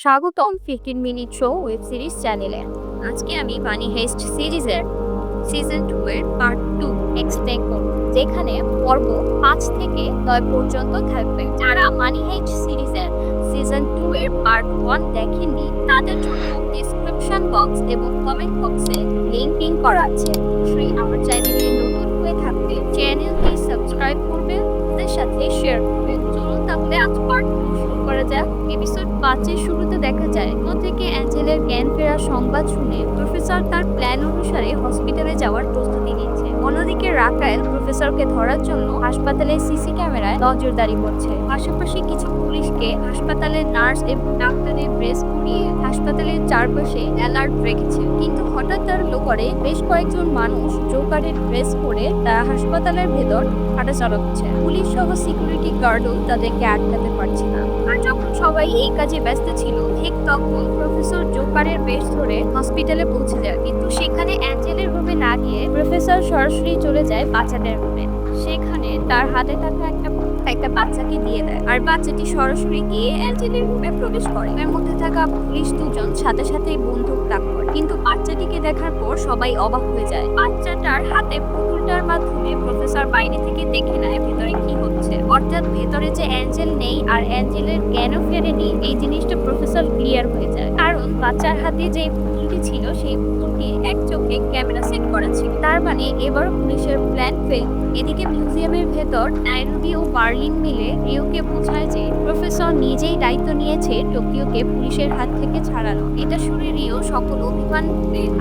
স্বাগতম fifteen minute show web series চ্যানেলে। আজকে আমি বানি হেস্ট সিরিজের সিজন টু এর পার্ট টু এক্সপ্লেন করব যেখানে পর্ব পাঁচ থেকে নয় পর্যন্ত থাকবে। যারা মানি হেস্ট সিরিজের সিজন টু এর পার্ট ওয়ান দেখেননি, তাদের জন্য ডিসক্রিপশন বক্স এবং কমেন্ট বক্সে লিঙ্কিং করা আছে। অবশ্যই আমার চ্যানেলে নতুন হয়ে থাকবে চ্যানেলটি সাবস্ক্রাইব করবে। ওদের সাথে শেয়ার করবে। চলুন তাহলে আজ পার্ট শুরু করা যাক। এপিসোড পাঁচের শুরুতে দেখা যায় কোথা থেকে অ্যাঞ্জেলের জ্ঞান ফেরার সংবাদ শুনে প্রফেসর তার প্ল্যান অনুসারে হসপিটালে যাওয়ার প্রস্তুতি নিচ্ছে অন্যদিকে রাকায়েল প্রফেসরকে ধরার জন্য হাসপাতালে সিসি ক্যামেরায় নজরদারি করছে। পাশাপাশি কিছু পুলিশকে হাসপাতালের নার্স এবং ডাক্তারের ড্রেস পরিয়ে হাসপাতালের চারপাশে অ্যালার্ট রেখেছে। কিন্তু হঠাৎ তার লোকারে বেশ কয়েকজন মানুষ জোকারের ড্রেস পরে তারা হাসপাতালের ভেতর হাঁটা চালাচ্ছে পুলিশ সহ সিকিউরিটি গার্ডও তাদেরকে আটকাতে পারছে না। আর যখন সবাই এই কাজে ব্যস্ত ছিল, ঠিক তখন প্রফেসর জোকারের বেশ ধরে হসপিটালে পৌঁছে যায়। কিন্তু সেখানে অ্যাঞ্জেলের রুমে না গিয়ে প্রফেসর সরাসরি চলে যায় বাচ্চাদের রুমে। সেখানে তার হাতে থাকা একটা একটা বাচ্চাকে দিয়ে দেয়। আর বাচ্চাটি সরাসরি গিয়ে অ্যাঞ্জেলের রুমে প্রবেশ করে। এর মধ্যে থাকা পুলিশ দুজন সাথে সাথেই বন্দুক তাক করে। কিন্তু বাচ্চাটিকে দেখার পর সবাই অবাক হয়ে যায়। বাচ্চাটার হাতে পুতুলটার মাধ্যমে প্রফেসর বাইরে থেকে দেখে নেয় ভেতরে কি হচ্ছে। অর্থাৎ ভেতরে যে অ্যাঞ্জেল নেই আর অ্যাঞ্জেলের জ্ঞানও ফেরেনি, এই জিনিসটা প্রফেসর ক্লিয়ার হয়ে যায়। কারণ বাচ্চার হাতে যে পুতুলটি ছিল, সেই পুতুলটি এক চোখে ক্যামেরা সেট করা ছিল। তার মানে এবার পুলিশের প্ল্যান ফেল। এদিকে মিউজিয়ামের ভেতর নাইরোবি ও বার্লিন মিলে রিওকে বোঝায় যে প্রফেসর নিজেই দায়িত্ব নিয়েছে টোকিওকে পুলিশের হাত থেকে ছাড়ানো। এটা শুনে রিও সকল অভিমান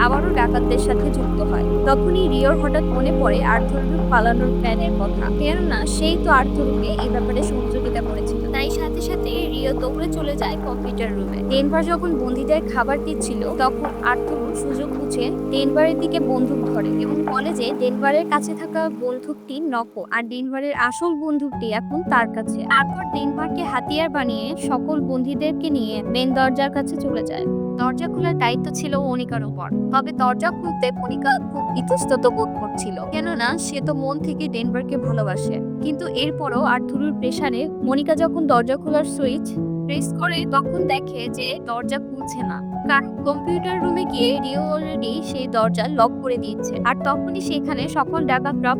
আবারও ডাকাতদের সাথে যুক্ত হয়। তখনই রিওর হঠাৎ মনে পড়ে আর্থরুর পালানোর প্ল্যানের কথা। কেননা, সেই তো আর্থরুকে এই ব্যাপারে সহযোগিতা চলে যায় কম্পিউটার রুমে। ডেনভার যখন বন্দীদের খাবার দিচ্ছিল, তখন আর্থুরু সুযোগ বুঝে ডেনভারের দিকে বন্দুক ধরে এবং বলে যে, ডেনভারের কাছে থাকা বন্দুকটি নকল আর ডেনভারের আসল বন্দুকটি এখন তার কাছে। তারপর ডেনভারকে হাতিয়ার বানিয়ে সকল বন্দীদেরকে নিয়ে মেন দরজার কাছে চলে যায়। দরজা খোলার দায়িত্ব ছিল অনিকার উপর। তবে দরজা খুলতে মনিকা খুব ইতস্তত বোধ করছিল। কেননা, সে তো মন থেকে ডেনভারকে ভালোবাসে। কিন্তু এরপরও আর্থুরুর প্রেসারে মনিকা যখন দরজা খোলার সুইচ প্রেস করে তখন দেখে যে দরজা খুলছে না। কারণ কম্পিউটার রুমে গিয়ে রিও অলরেডি সেই দরজা লক করে দিয়েছে। আর তখনই সেখানে সকল ডাকাতরা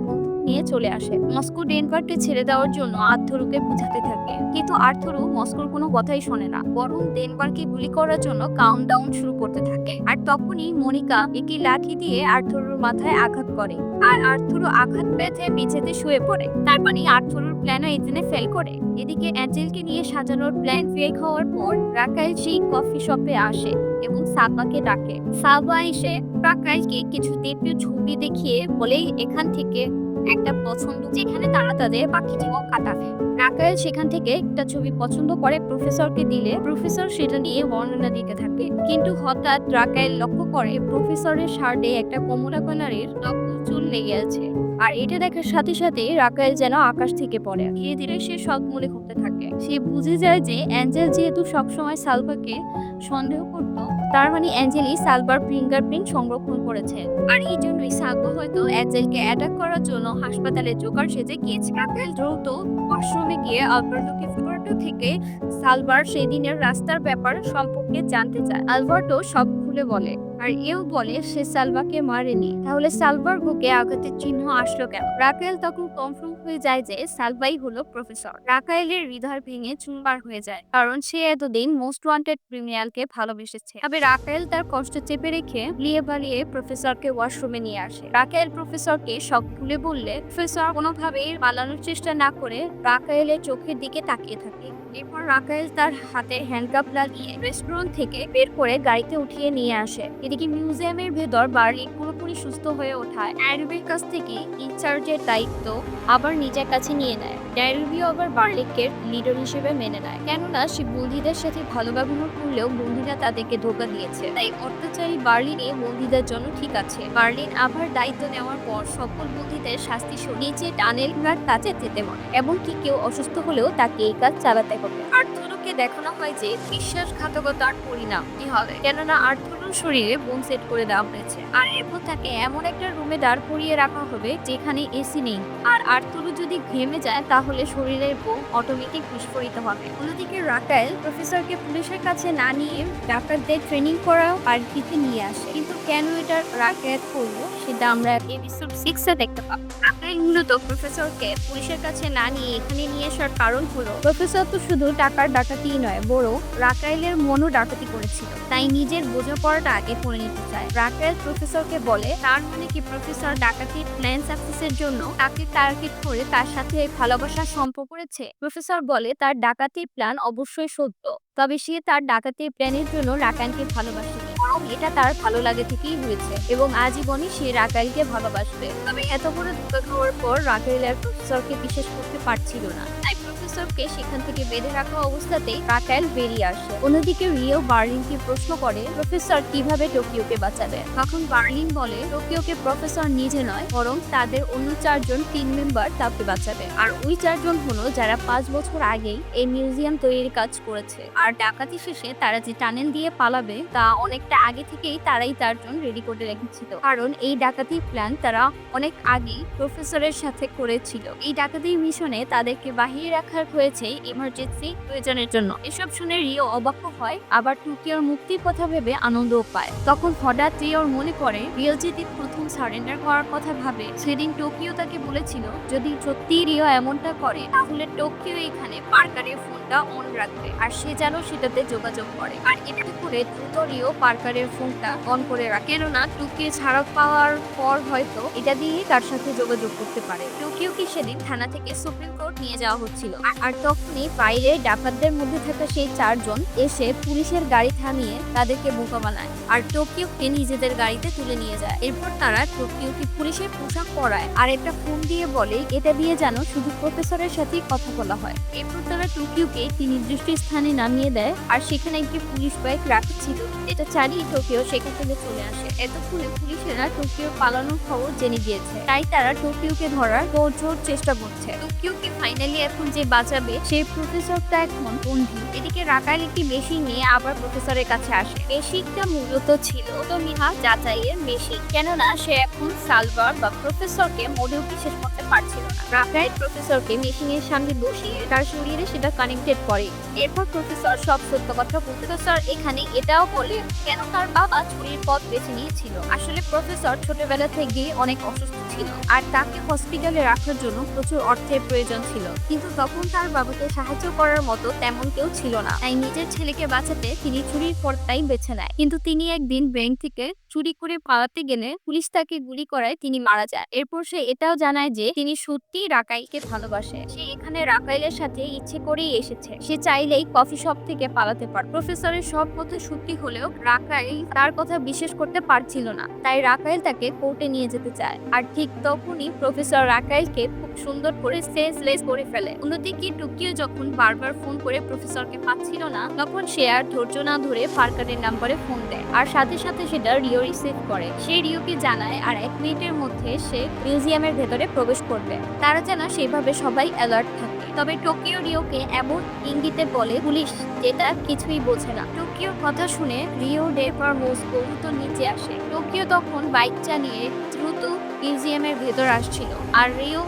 নিয়ে চলে আসে। মস্কো ডেনভারকে ছেড়ে দেওয়ার জন্য আর্থরুকে বুঝাতে থাকে। কিন্তু আর্থরু মস্কোর কোনো কথাই শোনে না, বরং ডেনভারকে গুলি করার জন্য কাউন্টডাউন শুরু করতে থাকে। আর তখনই মনিকা একটি লাঠি দিয়ে আর্থরুর মাথায় আঘাত করে। আর আর্থরু আঘাত পেতে মেঝেতে শুয়ে পড়ে। তার মানে আর্থুরুর প্ল্যানও এদিনে ফেল করে। এদিকে অ্যাঞ্জেলকে নিয়ে সাজানোর প্ল্যান ফেক হওয়ার পর রাকাইল সেই কফি শপে আসে এবং সাবাকে ডাকে। সাবা এসে রাকাইলকে কিছু দেবীয় ছবি দেখিয়ে বলে, এখান থেকে একটা পছন্দ যেখানে তারা তাদের বাকি জীবন কাটাবে। রাকায়েল সেখান থেকে একটা ছবি পছন্দ করে প্রফেসরকে দিলে। প্রফেসর সেটা নিয়ে বর্ণনা দিতে থাকে। কিন্তু হঠাৎ রাকায়েল লক্ষ্য করে প্রফেসরের শার্টে একটা কমলা কালারের লক্ষ্য চুল লেগে আছে। আর এটা দেখার সাথে সাথে রাকায়েল যেন আকাশ থেকে পড়ে। ধীরে ধীরে সে সব মনে করতে থাকে। সে বুঝে যায় যে অ্যাঞ্জেল যেহেতু সবসময় সালভাকে সন্দেহ করত তার মানে অ্যাঞ্জেলি সালভার ফিঙ্গারপ্রিন্ট সংরক্ষণ করেছে। আর এই জন্যই সালভা হয়তো অ্যাঞ্জেলকে অ্যাটাক করার জন্য হাসপাতালে জোকার সেজে গিয়েছে রাকায়েল দ্রুত ওয়াশরুমে গিয়ে আলবার্টোকে ফোর্টো থেকে সালভার সেদিনের রাস্তার ব্যাপার সম্পর্কে জানতে চায়। আলবার্টো সব খুলে বলে, আর এও বলে সে সালভাকে মারেনি। তাহলে সালভার বুকে আঘাতের চিহ্ন আসলো কেন? রাকেল তখন কনফার্ম হয়ে যায় যে সালভাই হলো প্রফেসর। রাকায়েলের হৃদয় ভেঙে চুরমার হয়ে যায়, কারণ সে এতদিন মোস্ট ওয়ান্টেড ক্রিমিনালকে ভালোবেসেছে। তবে রাকায়েল তার কষ্ট চেপে রেখে লিয়ে বালিয়ে প্রফেসরকে ওয়াশরুমে নিয়ে আসে। রাকায়েল প্রফেসরকে সব খুলে বললে, প্রফেসর, কোনোভাবেই পালানোর চেষ্টা না করে রাকায়েলের চোখের দিকে তাকিয়ে থাকে এরপর রাকায়েল তার হাতে হ্যান্ডকাপ লাগিয়ে রেস্টুরেন্ট থেকে বের করে গাড়িতে উঠিয়ে নিয়ে আসে। এদিকে মিউজিয়ামের ভেতর বার্লি পুরোপুরি সুস্থ হয়ে ওঠায়। অ্যারবির কাছ থেকে ইনচার্জের দায়িত্ব আবার নিজের কাছে নিয়ে নেয়। ড্যারুবিও আবার বার্লিককে লিডার হিসেবে মেনে নেয়। কেননা, সে বন্দীদের সাথে ভালো ব্যবহার করলেও বন্দীরা তাদেরকে ধোকা দিয়েছে। তাই অত্যাচারী বার্লিনে বন্দীদের জন্য ঠিক আছে। বার্লিন আবার দায়িত্ব নেওয়ার পর সকল বন্দীদের শাস্তি নিচে টানেল কাছে যেতে বলে। এমনকি কেউ অসুস্থ হলেও তাকে এই কাজ চালাতে হবে আর্থুরুকে দেখানো হয় যে, বিশ্বাসঘাতকতার পরিণাম কি হবে। কেননা আর্থুরুর শরীরে বোম সেট করে দেওয়া হয়েছে। আর এরপর তাকে এমন একটা রুমে দাঁড় করিয়ে রাখা হবে যেখানে এসি নেই। আর আর্থুরু যদি ঘেমে যায়, তাহলে শরীরের বোম অটোমেটিক বিস্ফোরিত হবে। অন্যদিকে রাকায়েল প্রফেসরকে পুলিশের কাছে না নিয়ে ডাক্তারদের ট্রেনিং করা পার্টিতে নিয়ে আসে। কিন্তু কেন এটা রাকায়েত করল, সেটা আমরা এপিসোড সিক্সে দেখতে পাবো। রাকায়েল মূলত প্রফেসরকে পুলিশের কাছে না নিয়ে এখানে নিয়ে আসার কারণ হলো প্রফেসর তো শুধু টাকার ডাকাতিই নয় বড় রাকায়েলের মনও ডাকাতি করেছিল। তাই নিজের বোঝাপড়াটা আগে করে নিতে চায়। রাকায়েল প্রফেসরকে বলে, তার মানে কি প্রফেসর ডাকাতির প্ল্যান সাকসেসের জন্য তাকে টার্গেট করে তার সাথে ভালোবাসার সম্পর্ক করেছে প্রফেসর বলে, তার ডাকাতির প্ল্যান অবশ্যই সত্য, তবে সে তার ডাকাতির প্ল্যানের জন্য রাকানকে ভালোবাসে। এটা তার ভালো লাগে থেকেই হয়েছে এবং আজীবনই সে রাকাইলকে ভালোবাসবে। তবে এত বড় দুঃখ হওয়ার পর রাকাইল আর প্রফেসরকে বিশ্বাস করতে পারছিল না। তাই প্রফেসরকে সেখান থেকে বেঁধে রাখা অবস্থাতেই রাকাইল বেরিয়ে আসে। অন্যদিকে রিও বার্লিনকে প্রশ্ন করে, প্রফেসর কীভাবে টোকিওকে বাঁচাবে? তখন বার্লিন বলে, টোকিওকে প্রফেসর নিজে নয়, বরং তাদের অন্য চারজন টিম মেম্বার তাকে বাঁচাবে। আর ওই চারজন হলো যারা পাঁচ বছর আগেই এই মিউজিয়াম তৈরির কাজ করেছে। আর ডাকাতি শেষে তারা যে টানেল দিয়ে পালাবে, তা অনেকটা আগে থেকেই তারাই চারজন রেডি করে রেখেছিল। কারণ এই ডাকাতির প্ল্যান তারা অনেক আগেই প্রফেসরের সাথে করেছিল। এই ডাকাতির মিশনে তাদেরকে বাহিরে রাখার হয়েছে ইমার্জেন্সি প্রয়োজনের জন্য। এসব শুনে রিও অবাক হয়, আবার টোকিওর মুক্তির কথা ভেবে আনন্দও পায়। তখন হঠাৎ রিওর মনে পড়ে, রিও যদি প্রথম সারেন্ডার করার কথা ভাবে, সেদিন টোকিও তাকে বলেছিল, যদি সত্যি রিও এমনটা করে, তাহলে টোকিও এখানে পার্কারের ফোনটা অন রাখবে, আর সে যেন সেটাতে যোগাযোগ করে। আর এটা করে দ্রুত রিও পার্কারের ফোনটা অন করে রাখে। কেননা টোকিও ছাড়া পাওয়ার পর হয়তো এটা দিয়ে তার সাথে যোগাযোগ করতে পারে। টোকিওকে সেদিন থানা থেকে সুপ্রিম কোর্ট নিয়ে যাওয়া হচ্ছিল। আর- তখনই বাইরে ডাকাতদের মধ্যে থাকা সেই চারজন এসে পুলিশের গাড়ি থামিয়ে তাদেরকে বোকা বানায় আর টোকিওকে নিজেদের গাড়িতে তুলে নিয়ে যায়। এরপর তারা টোকিওকে পুলিশের পোশাক পরায় আর একটা ফোন দিয়ে বলে, এটা দিয়ে যেন শুধু প্রফেসরের সাথেই কথা বলা হয়। এরপর তারা টোকিওকে একটি নির্দিষ্ট স্থানে নামিয়ে দেয় আর সেখানে একটি পুলিশ বাইক রাখা ছিল। এটা চালিয়ে টোকিও সেখান থেকে চলে আসে। এতক্ষণে পুলিশেরা টোকিওর পালানোর খবর জেনে গিয়েছে। তাই তারা টোকিওকে ধরার জোর চেষ্টা করছে। টোকিওকে ফাইনালি এখন যে বাঁচাবে, সেই প্রফেসরটা এখন বন্ধু। এদিকে রাকাল একটি মেশিন নিয়ে আবার প্রফেসরের কাছে আসে। মেশিনটা মূলত ছিল তো মিহা যাচাইয়ের মেশিন, কেননা সে এখন সালভার বা প্রফেসরকে মোটেও বিশ্বাস করতে পারছিল না। রাকাই প্রফেসরকে মেশিনের সামনে বসিয়ে তার শরীরে সেটা কানেক্টেড করে। এরপর প্রফেসর সব সত্য কথা প্রফেসর এখানে এটাও বলে, কেন তার বাবা চুরির পথ বেছে নিয়েছিল? আসলে প্রফেসর ছোটবেলা থেকে অনেক অসুস্থ ছিল, আর তাকে হসপিটালে রাখার জন্য প্রচুর অর্থের প্রয়োজন ছিল। কিন্তু তখন তার বাবাকে সাহায্য করার মতো তেমন কেউ ছিল না। তাই নিজের ছেলেকে বাঁচাতে তিনি চুরির পর্দাই বেছে নেয়। কিন্তু তিনি একদিন ব্যাংক থেকে চুরি করে পালাতে গেলে পুলিশ তাকে গুলি করায়, তিনি মারা যায়। এরপর সে এটাও জানায় যে, তিনি সত্যিই রাকাইলকে ভালোবাসে। সে এখানে রাকাইলের সাথে ইচ্ছে করেই এসেছে। সে চাইলেই কফি শপ থেকে পালাতে পারে, প্রফেসরের সব কথা সত্যি হলেও রাকাইল তার কথা বিশ্বাস করতে পারছিল না। তাই রাকাইল তাকে কোর্টে নিয়ে যেতে চায়। আর ঠিক তখনই প্রফেসর রাকাইলকে খুব সুন্দর করে সেন্সলেস করে ফেলে। অন্যদিকে টুকিও যখন বারবার ফোন করে প্রফেসরকে পাচ্ছিল না, তখন সে আর ধৈর্য না ধরে ফারকারের নাম্বারে ফোন দেয়। আর সাথে সাথে সেটা রিও রিসিভ করে। সে রিওকে জানায়, আর এক মিনিটের মধ্যে সে মিউজিয়ামের ভেতরে প্রবেশ করবে। তারা যেন সেইভাবে সবাই অ্যালার্ট থাকে। তবে টোকিও রিওকে এমন ইঙ্গিতে বলে, পুলিশ, যেটা কিছুই বোঝে না। টোকিওর কথা শুনে রিও ডেপার মস্কো তো নিচে আসে। টোকিও তখন বাইক চালিয়ে দ্রুত মিউজিয়ামের ভেতর আসছিল। আর রিও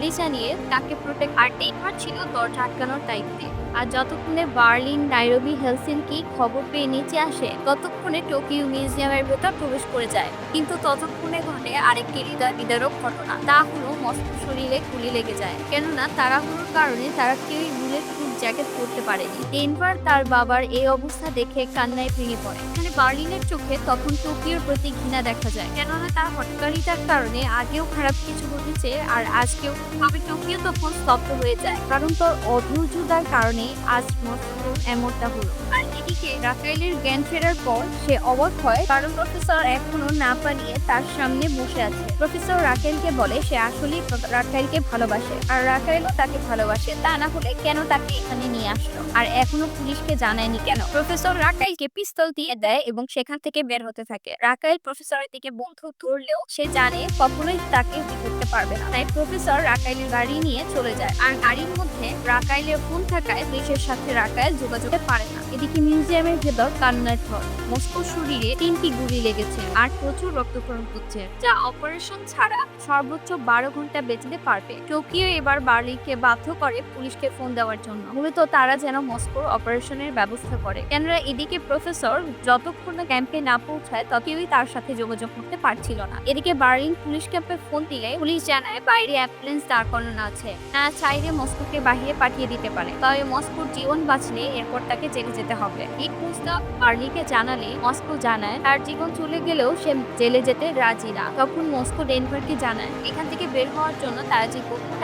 মস্কো গুলি চালিয়ে তাকে প্রোটেক্ট আর ডেপার ছিল দরজা আটকানোর দায়িত্বে। আর যতক্ষণে বার্লিন, নাইরবি হেলসিনকি খবর পেয়ে নিচে আসে, ততক্ষণে টোকিও মিউজিয়ামের ভেতর প্রবেশ করে যায়। কিন্তু ততক্ষণে ঘটে আরেকটি হৃদয় বিদারক ঘটনা। তা হলো মস্ত শরীরে গুলি লেগে যায়। কেননা তাড়াহুড়োর কারণে তারা কেউই বুলেট জ্যাকেট পরতে পারেনি। ডেনভার তার বাবার এই অবস্থা দেখে কান্নায় ভেঙে পড়ে। এখানে বার্লিনের চোখে তখন টোকিওর প্রতি ঘৃণা দেখা যায়। কেননা তার হটকারিতার কারণে আগেও খারাপ কিছু ঘটেছে আর আজকেও। তবে টোকিও তখন স্তব্ধ হয়ে যায়। কারণ তোর অধৈর্যতার কারণে আজ মস্কো এমনটা হলো। আর এদিকে রাকাইলের জ্ঞান ফেরার পর সে অবাক হয় কারণ প্রফেসর এখনও না পারিয়ে তার সামনে বসে আছে। প্রফেসর রাকেলকে বলে সে আসলেই রাকাইলকে ভালোবাসে। আর রাকাইলও তাকে ভালোবাসে। তা না হলে কেন তাকে এখানে নিয়ে আসলো। আর এখনও পুলিশকে জানায়নি কেন? প্রফেসর রাকাইলকে পিস্তল দিয়ে দেয় এবং সেখান থেকে বের হতে থাকে। রাকাইল প্রফেসরের দিকে বন্দুক ধরলেও সে জানে কখনোই তাকে করতে পারবে না। তাই প্রফেসর রাকাইলের গাড়ি নিয়ে চলে যায়। আর গাড়ির মধ্যে রাকাইলের ফোন থাকায় পুলিশের সাথে রাকাইল যোগাযোগ পারে না। এদিকে মিউজিয়ামের ভেতর কান্নার ঢল। মস্কোর শরীরে তিনটি গুলি লেগেছে আর প্রচুর রক্তক্ষরণ হচ্ছে। যা অপারেশন ছাড়া সর্বোচ্চ বারো ঘণ্টা বেঁচতে পারবে। টোকিও এবার বার্লিকে বাধ্য করে পুলিশকে ফোন দেওয়ার জন্য। মূলত তারা যেন মস্কোর অপারেশনের ব্যবস্থা করে। কেননা এদিকে প্রফেসর যতক্ষণ না ক্যাম্পে না পৌঁছায়, ততই তার সাথে যোগাযোগ করতে পারছিল না। এদিকে বার্লিন পুলিশ ক্যাম্পে ফোন দিলে পুলিশ জানায়, বাইরে অ্যাম্বুলেন্স দাঁড় করানো আছে। না চাইলে মস্কোকে বাহিরে পাঠিয়ে দিতে পারে। তবে মস্কোর জীবন বাঁচলে এরপর তাকে জেলে যেতে হবে। এই প্রস্তাব বার্লিকে জানালে মস্কো জানায়, তার জীবন চলে গেলেও সে জেলে যেতে রাজি না। তখন মস্কো ডেনভারকে জানায়, এখান থেকে বের হওয়ার জন্য তারা যে গোপন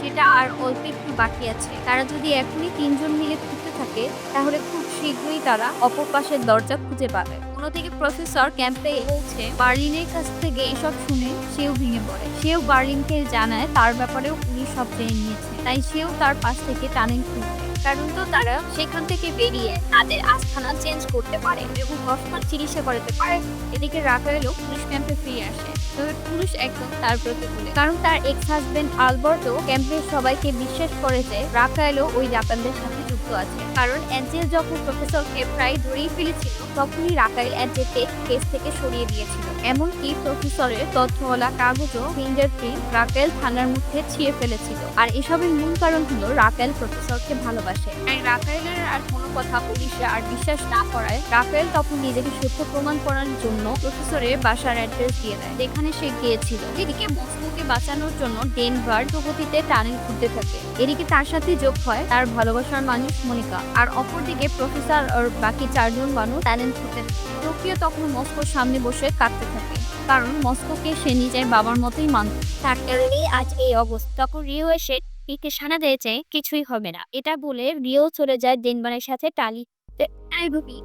সেটা আর অল্প একটু বাকি আছে। তারা যদি এখনই তিনজন মিলে খুঁজতে থাকে, তাহলে খুব শীঘ্রই তারা অপর পাশের দরজা খুঁজে পাবে। অন্যদিকে প্রফেসর ক্যাম্পে পৌঁছে বার্লিনের কাছ থেকে এসব শুনে সেও ভেঙে পড়ে। সেও বার্লিনকে জানায় তার ব্যাপারেও উনি সব জেনে নিয়েছে তাই সেও তার পাশ থেকে টানেন খুঁজবে। কারণ তো তারা সেখান থেকে বেরিয়ে তাদের আস্থানা চেঞ্জ করতে পারে এবং হসপিটাল চিকিৎসা করাতে পারে। এদিকে রাফায়েলও পুলিশ ক্যাম্পে ফিরে আসে। তবে পুলিশ একদম তার প্রতিকূলে। কারণ তার এক্স হাজবেন্ড আলবার্টো ক্যাম্পের সবাইকে বিশ্বাস করে যে রাফায়েলও ওই জাপানদের সাথে আছে। কারণ অ্যাঞ্জেল যখন প্রফেসরকে প্রায় ধরেই ফেলেছিল, তখনই রাফায়েল অ্যাঞ্জেলকে কেস থেকে সরিয়ে দিয়েছিল। এমনকি প্রফেসরের তথ্যওয়ালা কাগজও ফিঙ্গারপ্রিন্ট রাফেল থানার মধ্যে ছিঁড়ে ফেলেছিল। আর এসবের মূল কারণ হলো রাফেল প্রফেসরকে ভালোবাসে। তাই রাফেলের আর কোনো কথা পুলিশে আর বিশ্বাস না করায় রাফেল তখন নিজেকে সত্য প্রমাণ করার জন্য প্রফেসরের বাসার অ্যাড্রেস দিয়ে দেয়, যেখানে সে গিয়েছিল। এদিকে মস্কোকে বাঁচানোর জন্য ডেনভার প্রগতিতে টানেল খুঁজতে থাকে। এদিকে তার সাথে যোগ হয় তার ভালোবাসার মানুষ মনিকা। আর অপরদিকে প্রফেসর আর বাকি চারজন মানুষ ট্যালেন্ট খুঁজতে টোকিও তখন মস্কোর সামনে বসে কাঁদতে থাকে। কারণ মস্কোকে সে নিজের বাবার মতোই মানত। তার কারণেই আজ এই অবস্থা। তখন রিও এসে পিকে সানা দিয়েছে, কিছুই হবে না। এটা বলে রিও চলে যায় ডেনভারের সাথে টালি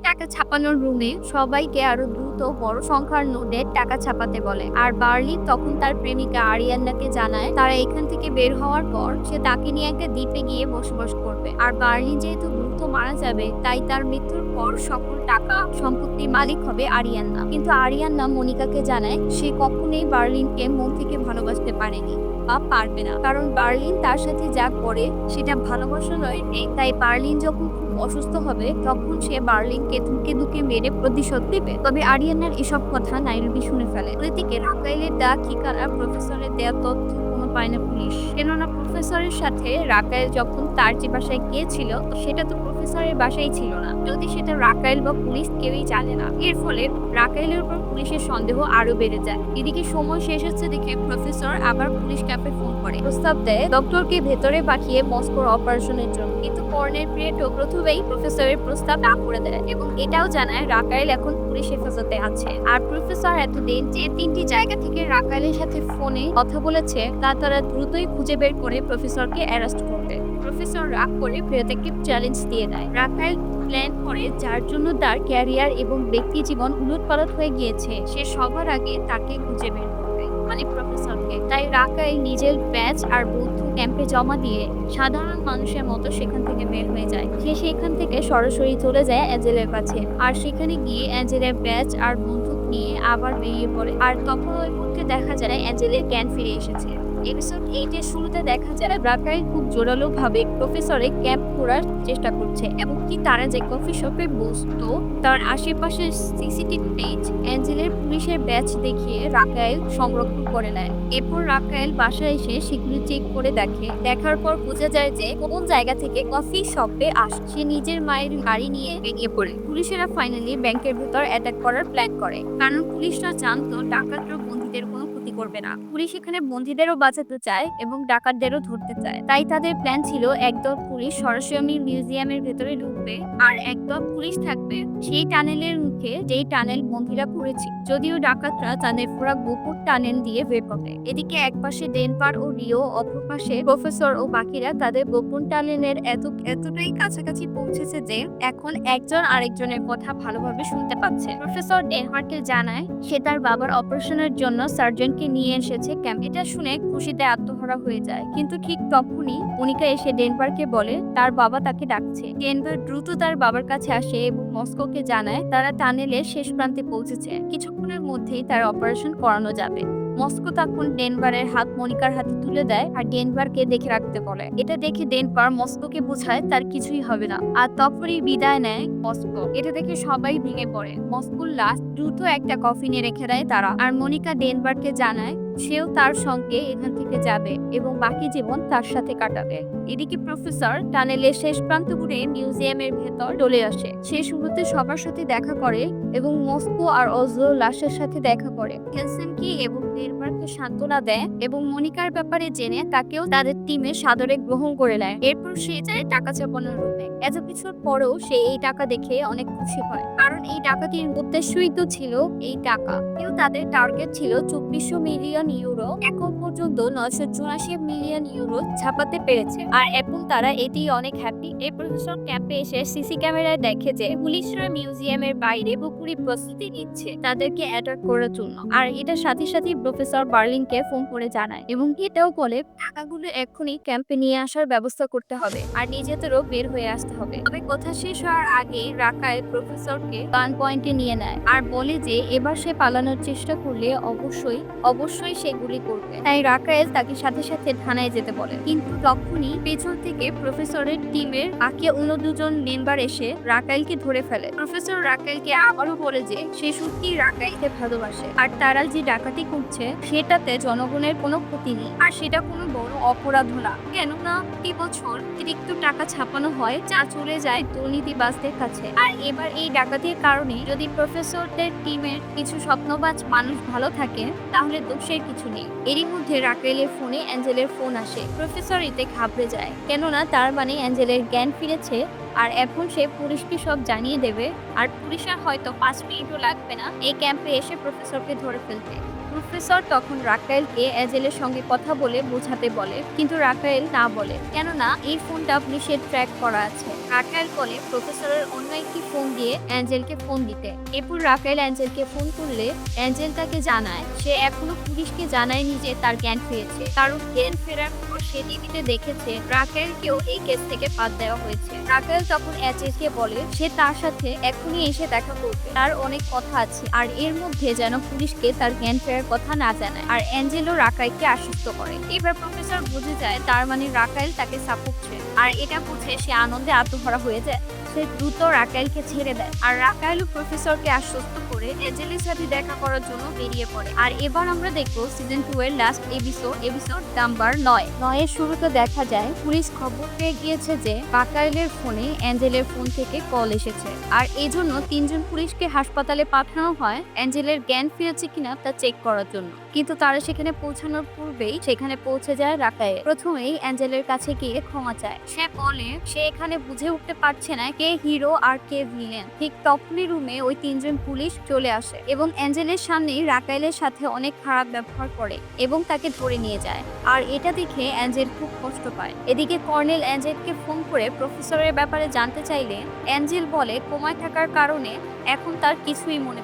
টাকা ছাপানোর রুমে সবাইকে আরও দ্রুত বড় সংখ্যার নোটে টাকা ছাপাতে বলে। আর বার্লি তখন তার প্রেমিকা আরিয়ান্নাকে জানায়, তারা এখান থেকে বের হওয়ার পর সে তাকে নিয়ে একটা দ্বীপে গিয়ে বসবাস করবে। আর বার্লি যেহেতু দ্রুত মারা যাবে, তাই তার মৃত্যুর পর সকল টাকা সম্পত্তির মালিক হবে আরিয়ান্না। কিন্তু আরিয়ান্না মনিকাকে জানায়, সে কখনোই বার্লিনকে মন থেকে ভালোবাসতে পারেনি বা পারবে না। কারণ বার্লিন তার সাথে যা করে সেটা ভালোবাসা নয়, তাই বার্লিন যখন অসুস্থ হবে, তখন সে বার্লিনকে ধুকে ধুকে মেরে প্রতিশোধ দেবে তবে আরিয়ানার এসব কথা নাইরবি শুনে ফেলে। ওদিকে রাকাইলের দা ঠিকানা প্রফেসরের দেয়া তথ্য কোনো পায় না পুলিশ। কেননা প্রফেসরের সাথে রাকাইল যখন তার যে বাসায় গিয়েছিল, সেটা তো প্রফেসরের বাসায় ছিল না। যদি সেটা রাকাইল বা পুলিশ কেউই জানে না, এর ফলে রাকাইলের উপর পুলিশের সন্দেহ আরও বেড়ে যায়। এদিকে সময় শেষ হচ্ছে দেখে প্রফেসর আবার পুলিশ ক্যাম্পে ফোন করে। প্রস্তাব দেয়, ডক্টরকে ভেতরে পাঠিয়ে মস্কোর অপারেশনের জন্য। কিন্তু কর্নেল প্রিয়েটো প্রথমেই প্রফেসরের প্রস্তাব না করে দেয় এবং এটাও জানায় রাকাইল এখন পুলিশ হেফাজতে আছে। আর প্রফেসর এতদিন যে তিনটি জায়গা থেকে রাকাইলের সাথে ফোনে কথা বলেছে, তা তারা দ্রুতই খুঁজে বের করে প্রফেসরকে অ্যারেস্ট করবে। প্রফেসর রাগ করে প্রিয়তাকে চ্যালেঞ্জ দিয়ে দেয়। রাকাইল প্ল্যান করে যার জন্য তার ক্যারিয়ার এবং ব্যক্তি জীবন উলটপালট হয়ে গিয়েছে, সে সবার আগে তাকে খুঁজে বের করবে মানে প্রফেসরকে। তাই রাকাইল নিজের ব্যাচ আর বৌদ্ধ ক্যাম্পে জমা দিয়ে সাধারণ মানুষের মতো সেখান থেকে বের হয়ে যায়। সে সেখান থেকে সরাসরি চলে যায় অ্যাঞ্জেলের কাছে। আর সেখানে গিয়ে অ্যাঞ্জেলের ব্যাচ আর বন্দুক নিয়ে আবার বেরিয়ে পড়ে। আর তখন ওই দেখা যায় অ্যাঞ্জেলের জ্ঞান ফিরে এসেছে। এপিসোড এইটের শুরুতে দেখা যায় রাকাই খুব জোরালো ভাবে প্রফেসরে ক্যাম্প করার চেষ্টা করছে এবং কি তারা যে কফি শপে বসতো, তার আশেপাশে সিসিটিভি পেজ অ্যাঞ্জেলের পুলিশের ব্যাচ দেখিয়ে রাকায়েল সংরক্ষণ করে নেয়। এরপর রাকায়েল বাসায় এসে সেগুলি চেক করে দেখে। দেখার পর বোঝা যায় যে কোন জায়গা থেকে কফি শপে আস। সে নিজের মায়ের গাড়ি নিয়ে বেরিয়ে পড়ে। পুলিশেরা ফাইনালি ব্যাংকের ভেতর অ্যাটাক করার প্ল্যান করে। কারণ পুলিশরা জানতো ডাকাতরা বন্দীদের কোনো ক্ষতি করবে না। পুলিশ এখানে বন্দীদেরও বাঁচাতে চায় এবং ডাকাতদেরও ধরতে চায়। তাই তাদের প্ল্যান ছিল একদল পুলিশ সরাসরি মিউজিয়ামের ভেতরে ঢুকবে আর একদল পুলিশ থাকবে সেই টানেলের মুখে যেই টানেল বন্দীরা করেছে যদিও ডাকাতরা তাদের পুরা গোপন টানেল দিয়ে বের করে। এদিকে একপাশে ডেনপার ও রিও, অপর পাশে প্রফেসর ও বাকিরা তাদের গোপন টানেনের এত, এতটাই কাছাকাছি পৌঁছেছে যে এখন একজন আরেকজনের কথা ভালোভাবে শুনতে পাচ্ছে। প্রফেসর ডেনমার্কে জানায়, সে তার বাবার অপারেশনের জন্য সার্জনকে নিয়ে এসেছে ক্যাম্প। এটা শুনে খুশিতে আত্মহারা হয়ে যায়। কিন্তু ঠিক তখনই মনিকা এসে ডেনভারকে বলে, তার বাবা তাকে ডাকছে। ডেনভার দ্রুত তার বাবার কাছে আসে এবং মস্কোকে জানায়, তারা টানেলের শেষ প্রান্তে পৌঁছেছে। কিছুক্ষণের মধ্যেই তার অপারেশন করানো যাবে। মস্কো তখন ডেনভারের হাত মনিকার হাতে তুলে দেয় আর ডেনভারকে দেখে রাখতে বলে। এটা দেখে ডেনভার মস্কোকে বোঝায় তার কিছুই হবে না। আর তখনই বিদায় নেয় মস্কো। এটা দেখে সবাই ভেঙে পড়ে। মস্কোর লাশ দ্রুত একটা কফিনে রেখে দেয় তারা। আর মনিকা ডেনভারকে জানায়, সেও তার সঙ্গে এখান থেকে যাবে এবং বাকি জীবন তার সাথে কাটাবে। এদিকে প্রফেসর টানেলের শেষ প্রান্ত ঘুরে মিউজিয়ামের ভেতর চলে আসে। সে শুরুতে সবার সাথে দেখা করে এবং মস্কো আর অজলো লাশের সাথে দেখা করে। হেলসেনকি এবং নির্বাণকে সান্ত্বনা দেয় এবং মনিকার ব্যাপারে জেনে তাকেও তাদের টিমে সাদরে গ্রহণ করে নেয়। এরপর সে যায় টাকা চাপানোর রূপে। এত কিছুর পরেও সে এই টাকা দেখে অনেক খুশি হয়। কারণ এই টাকাটির উদ্দেশ্যই তো ছিল এই টাকা। কেউ তাদের টার্গেট ছিল চব্বিশশো মিলিয়ন ইউরো। এখন পর্যন্ত নয়শো চুরাশি মিলিয়ন ইউরো ছাপাতে পেরেছে। আর এখন তারা এটি অনেক হ্যাপি এই প্রশাসন ক্যাম্পে এসে সিসি ক্যামেরায় দেখে যে পুলিশরা মিউজিয়ামের বাইরে পুকুরি প্রস্তুতি নিচ্ছে তাদেরকে অ্যাটাক করার জন্য। আর এটার সাথে সাথে প্রফেসর বার্লিনকে ফোন করে জানায় এবং এটাও বলে, টাকাগুলো এক্ষুনি ক্যাম্পে নিয়ে আসার ব্যবস্থা করতে হবে আর নিজেদেরও বের হয়ে আসতে হবে। তবে কথা শেষ হওয়ার আগে রাকায় প্রফেসরকে গান পয়েন্টে নিয়ে নেয় আর বলে যে, এবার সে পালানোর চেষ্টা করলে অবশ্যই অবশ্যই সে গুলি করবে। তাই রাকায়েল তাকে সাথে সাথে থানায় যেতে বলে। কিন্তু তখনই পেছন থেকে প্রফেসরের টিমের আকে অন্য দুজন মেম্বার এসে রাকাইলকে ধরে ফেলে। প্রফেসর রাকাইলকে আবারও বলে যে, সে সত্যি রাকাইলকে ভালোবাসে আর তারা যে ডাকাতি করছে সেটাতে জনগণের কোনো ক্ষতি নেই। আর সেটা কোনো বড় অপরাধ না। কেননা প্রতি বছর অতিরিক্ত টাকা ছাপানো হয়, যা চলে যায় দুর্নীতিবাজদের কাছে। আর এবার এই ডাকাতির কারণে যদি প্রফেসরদের টিমের কিছু স্বপ্নবাজ মানুষ ভালো থাকে, তাহলে দোষের কিছু নেই। এরই মধ্যে রাকেলের ফোনে অ্যাঞ্জেলের ফোন আসে। প্রফেসর এতে ঘাবড়ে যায়। কেননা তার মানে অ্যাঞ্জেলের জ্ঞান ফিরেছে, আর এখন সে পুলিশকে সব জানিয়ে দেবে। আর পুলিশের হয়তো পাঁচ মিনিটও লাগবে না এই ক্যাম্পে এসে প্রফেসরকে ধরে ফেলতে। প্রফেসর তখন রাকায়েলকে অ্যাঞ্জেলের সঙ্গে কথা বলে বোঝাতে বলে, কিন্তু রাকাইল না বলে। কেননা, এই ফোনটা পুলিশের ট্র্যাক করা আছে। রাকাইল বলে, প্রফেসরের অন্য একটি ফোন দিয়ে অ্যাঞ্জেলকে ফোন দিতে। এরপর রাকায়েল অ্যাঞ্জেলকে ফোন করলে অ্যাঞ্জেল তাকে জানায়। সে এখনও পুলিশকে জানায়নি যে তার জ্ঞান ফিরেছে। কারণ জ্ঞান ফেরার সে টিভিতে দেখেছে রাকেলকেও এই কেস থেকে বাদ দেওয়া হয়েছে। রাকেল তখন অ্যাঞ্জেলকে বলে, সে তার সাথে এখনই এসে দেখা করবে। তার অনেক কথা আছে, আর এর মধ্যে যেন পুলিশকে তার জ্ঞান ফেরার কথা না জানায়। আর অ্যাঞ্জেলো রাকাইলকে আশ্বস্ত করে। এবার প্রফেসর বুঝে যায়, তার মানে রাকাইল তাকে সাপোর্ট আর এটা বুঝে সে আনন্দে আত্মহরা হয়ে যায়। সে দ্রুত রাকাইলকে ছেড়ে দেয়। আর রাকাইলও প্রফেসরকে আশ্বস্ত করে এঞ্জেলের সাথে দেখা করার জন্য বেরিয়ে পড়ে। আর এবার আমরা দেখব সিজন টু এর লাস্ট এপিসোড এপিসোড নাম্বার নয়। নয়ের শুরুতে দেখা যায়, পুলিশ খবর পেয়ে গিয়েছে যে রাকাইলের ফোনে অ্যাঞ্জেলের ফোন থেকে কল এসেছে। আর এই জন্য তিনজন পুলিশকে হাসপাতালে পাঠানো হয় অ্যাঞ্জেলের জ্ঞান ফিরেছে কিনা তা চেক করার জন্য। কিন্তু তারা সেখানে পৌঁছানোর পূর্বেই সেখানে পৌঁছে যায় রাকায়ে প্রথমেই অ্যাঞ্জেলের কাছে গিয়ে ক্ষমা চায়। সে বলে, সে এখানে বুঝে উঠতে পারছে না, কে হিরো আর কে ভিলেন। ঠিক তখনই রুমে ওই তিনজন পুলিশ চলে আসে এবং অ্যাঞ্জেলের সামনেই রাকাইলের সাথে অনেক খারাপ ব্যবহার করে এবং তাকে ধরে নিয়ে যায়। আর এটা দেখে অ্যাঞ্জেল খুব কষ্ট পায়। এদিকে কর্নেল অ্যাঞ্জেলকে ফোন করে প্রফেসরের ব্যাপারে জানতে চাইলে অ্যাঞ্জেল বলে কোমায় থাকার কারণে এখন তার কিছুই মনে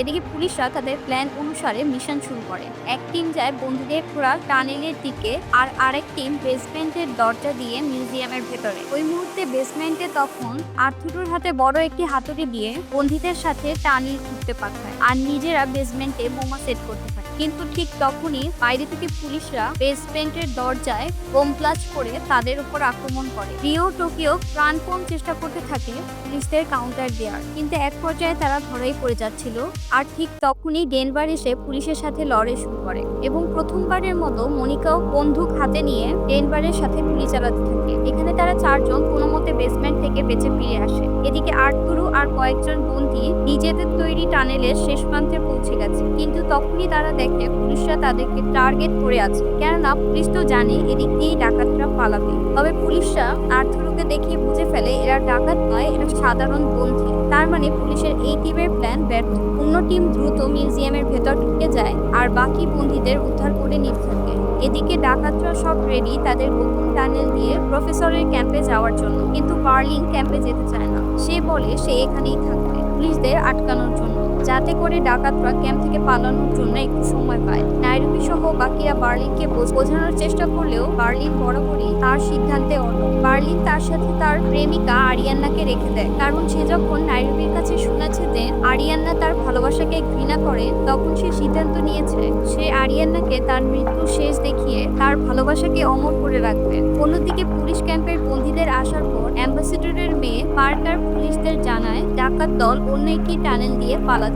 এদিকে পুলিশরা তাদের প্ল্যান অনুসারে মিশন শুরু করে। এক টিম যায় বন্ধুদের খোঁড়া টানেলের দিকে আর আরেক টিম বেসমেন্টের দরজা দিয়ে মিউজিয়ামের ভেতরে। ওই মুহূর্তে বেসমেন্টে তখন আর্থুটোর হাতে বড় একটি হাতুড়ি দিয়ে বন্ধুদের সাথে টানেল খুঁজতে পাঠায়। আর নিজেরা বেসমেন্টে বোমা সেট করতে থাকে কিন্তু ঠিক তখনই বাইরে থেকে পুলিশরা বেসমেন্টের দরজায় বোম ব্লাস্ট করে তাদের উপর আক্রমণ করে। রিও টোকিও প্রাণপণ চেষ্টা করতে থাকে পুলিশদের কাউন্টার দেওয়ার কিন্তু এক পর্যায়ে তারা ধরাই পড়ে যাচ্ছিল। আর ঠিক তখনই ডেনভার এসে পুলিশের সাথে লড়াই শুরু করে এবং প্রথমবারের মতো মনিকাও বন্দুক হাতে নিয়ে ডেনভারের সাথে গুলি চালাতে থাকে। এখানে তারা চারজন কোনো মতে বেসমেন্ট থেকে বেঁচে ফিরে আসে। এদিকে আর্তুরু আর কয়েকজন বন্দী নিজেদের তৈরি টানেলের শেষ প্রান্তে পৌঁছে গেছে, কিন্তু তখনই তারা দেখে পুলিশরা তাদেরকে টার্গেট করে আছে। কেননা পুলিশ তো জানে এদিক দিয়েই ডাকাতরা পালাবে। তবে পুলিশরা আর্থুরু বন্ধুকে দেখিয়ে বুঝে ফেলে এরা ডাকাত নয়, এরা সাধারণ বন্ধু তার মানে পুলিশের এই টিমের প্ল্যান ব্যর্থ। অন্য টিম দ্রুত মিউজিয়ামের ভেতর ঢুকে যায় আর বাকি বন্দীদের উদ্ধার করে নিতে থাকে। এদিকে ডাকাতরা সব রেডি তাদের গোপন টানেল দিয়ে প্রফেসরের ক্যাম্পে যাওয়ার জন্য। কিন্তু বার্লিং ক্যাম্পে যেতে চায় না। সে বলে সে এখানেই থাকবে। পুলিশদের আটকানোর জন্য। যাতে করে ডাকাতরা ক্যাম্প থেকে পালানোর জন্য একটু সময় পায়। নাইরুবি সহ বাকিরা বার্লিনকে বোঝ- বোঝানোর চেষ্টা করলেও বার্লিন বরাবরই তার সিদ্ধান্তে অটল। বার্লিন তার সাথে তার প্রেমিকা আরিয়ান্নাকে রেখে দেয়। কারণ সে যখন নাইরুবির কাছে শুনেছে যে আরিয়ান্না তার ভালোবাসাকে ঘৃণা করে, তখন সে সিদ্ধান্ত নিয়েছে সে আরিয়ান্নাকে তার মৃত্যু শেষ দেখিয়ে তার ভালোবাসাকে অমর করে রাখবে। অন্যদিকে পুলিশ ক্যাম্পের বন্দীদের আসার পর অ্যাম্বাসেডরের মেয়ে পার্কার পুলিশদের জানায়, ডাকাত দল অন্য একটি টানেল দিয়ে পালাচ্ছে।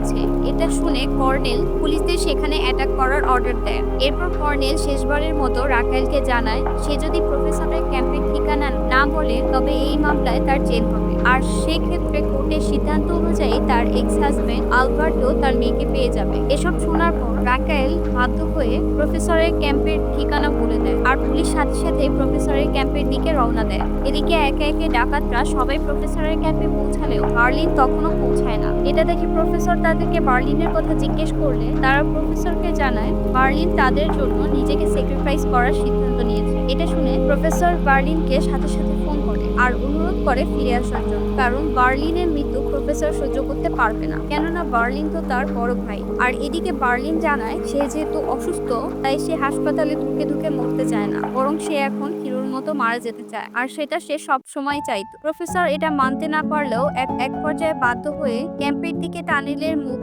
এটা শুনে কর্নেল পুলিশদের সেখানে অ্যাটাক করার অর্ডার দেয় এরপর কর্নেল শেষবারের মতো রাকাইলকে জানায়, সে যদি প্রফেসরের ক্যাম্পের ঠিকানা না বলে, তবে এই মামলায় তার জেল হবে। আর সেক্ষেত্রে কোর্টের সিদ্ধান্ত অনুযায়ী তার এক্স হাজবেন্ড আলবার্টো তার মেয়েকে পেয়ে যাবে। এসব শোনার পর রাকাইল বাধ্য হয়ে প্রফেসরের ক্যাম্পের ঠিকানা বলে দেয় আর পুলিশ সাথে সাথে প্রফেসরের ক্যাম্পের দিকে রওনা দেয়। এদিকে একে একে ডাকাতরা সবাই প্রফেসরের ক্যাম্পে পৌঁছালেও বার্লিন তখনও পৌঁছায় না। এটা দেখে প্রফেসর তাদেরকে বার্লিনের কথা জিজ্ঞেস করলে তারা প্রফেসরকে জানায়, বার্লিন তাদের জন্য নিজেকে স্যাক্রিফাইস করার সিদ্ধান্ত নিয়েছে। এটা শুনে প্রফেসর বার্লিনকে সাথে সাথে আর অনুরোধ করে ফিরে আসার জন্য। কারণ বার্লিনের মৃত্যু প্রফেসর সহ্য করতে পারবে না। কেননা বার্লিন তো তার বড় ভাই। আর এদিকে বার্লিন জানায়, সে যেহেতু অসুস্থ, তাই সে হাসপাতালে ধুকে ধুকে মরতে চায় না। বরং সে এখন হিরোর মতো মারা যেতে চায়। আর সেটা সে সব সময় চাইতো। প্রফেসর এটা মানতে না পারলেও এক এক পর্যায়ে বাধ্য হয়ে ক্যাম্পের দিকে টানেলের মুখ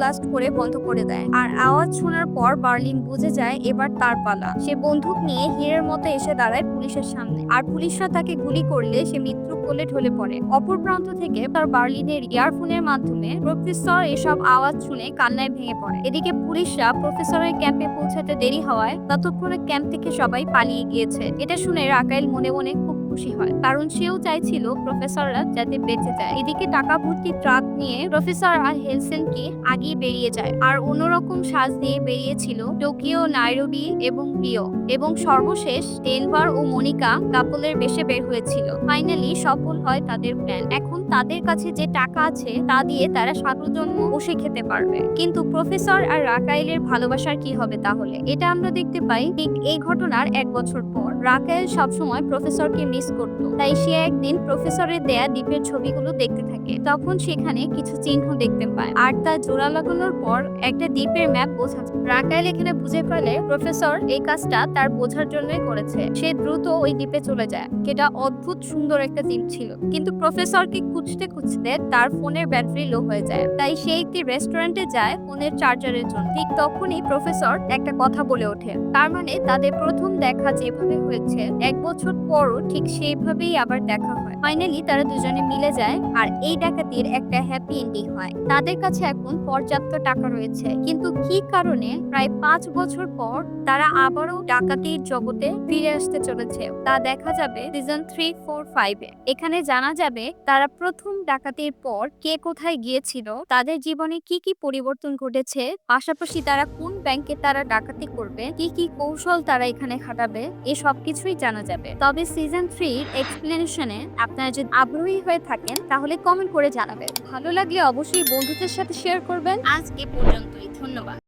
ব্লাস্ট করে বন্ধ করে দেয়। আর আওয়াজ শোনার পর বার্লিন বুঝে যায় এবার তার পালা। সে বন্দুক নিয়ে হিরের মতো এসে দাঁড়ায় পুলিশের সামনে। আর পুলিশরা তাকে গুলি করলে সে মৃত্যু কোলে ঢলে পড়ে। অপর প্রান্ত থেকে তার বার্লিনের ইয়ারফোনের মাধ্যমে প্রফেসর এসব আওয়াজ শুনে কান্নায় ভেঙে পড়ে। এদিকে পুলিশরা প্রফেসরের ক্যাম্পে পৌঁছাতে দেরি হওয়ায় ততক্ষণে ক্যাম্প থেকে সবাই পালিয়ে গিয়েছে। এটা শুনে রাকাইল মনে মনে খুব খুশি হয়। কারণ সেও চাইছিল প্রফেসররা যাতে বেঁচে যায়। এদিকে টাকা ভর্তি ট্রাক নিয়ে প্রফেসর আর হেলসেনকি আগিয়ে বেরিয়ে যায়। আর অন্যরকম সাজ দিয়ে বেরিয়েছিল টোকিও, নাইরোবি এবং রিও। এবং সর্বশেষ ডেনভার ও মনিকা কাপলের বেশে বের হয়েছিল। ফাইনালি সফল হয় তাদের প্ল্যান। এখন তাদের কাছে যে টাকা আছে তা দিয়ে তারা সাধু জন্ম বসে খেতে পারবে। কিন্তু প্রফেসর আর রাকাইলের ভালোবাসার কি হবে তাহলে? এটা আমরা দেখতে পাই ঠিক এই ঘটনার এক বছর পর। রাকাইল সবসময় প্রফেসরকে মিস করত। তাই সে একদিন প্রফেসরের দেয়া দ্বীপের ছবিগুলো দেখতে থাকে। তখন সেখানে কিছু চিহ্ন দেখতে পায়। আর তা জোড়া লাগানোর পর একটা দ্বীপের ম্যাপ বোঝা যায়। রাকাইল এখানে বুঝে ফেলে প্রফেসর এই কাজটা তার বোঝার জন্যই করেছে। সে দ্রুত ওই দ্বীপে চলে যায়। যেটা অদ্ভুত সুন্দর একটা দ্বীপ ছিল। কিন্তু প্রফেসরকে খুঁজতে খুঁজতে তার ফোনের ব্যাটারি লো হয়ে যায়। তাই সে একটি রেস্টুরেন্টে যায় ফোনের চার্জারের জন্য। ঠিক তখনই প্রফেসর একটা কথা বলে ওঠে। তার মানে তাদের প্রথম দেখা যেভাবে হয়েছে, এক বছর পরও ঠিক সেইভাবেই আবার দেখা হয়। ফাইনালি তারা দুজনে মিলে যায় আর এই ডাকাতির একটা হ্যাপি এন্ডিং হয়। তাদের কাছে এখন পর্যাপ্ত টাকা রয়েছে। কিন্তু কি কারণে প্রায় পাঁচ বছর পর তারা আবারও ডাকাতির জগতে ফিরে আসতে চলেছে? তা দেখা যাবে সিজন থ্রি ফোর ফাইভে এখানে জানা যাবে তারা প্রথম ডাকাতির পর কে কোথায় গিয়েছিল, তাদের জীবনে কি কি পরিবর্তন ঘটেছে, পাশাপাশি তারা কোন ব্যাংকে তারা ডাকাতি করবে, কি কি কৌশল তারা এখানে খাটাবে এই সব কিছুই জানা যাবে। তবে সিজন থ্রির এক্সপ্লেনেশনে আপনারা যদি আগ্রহী হয়ে থাকেন, তাহলে কমেন্ট করে জানাবেন। ভালো লাগলে অবশ্যই বন্ধুদের সাথে শেয়ার করবেন। আজ এ পর্যন্তই, ধন্যবাদ।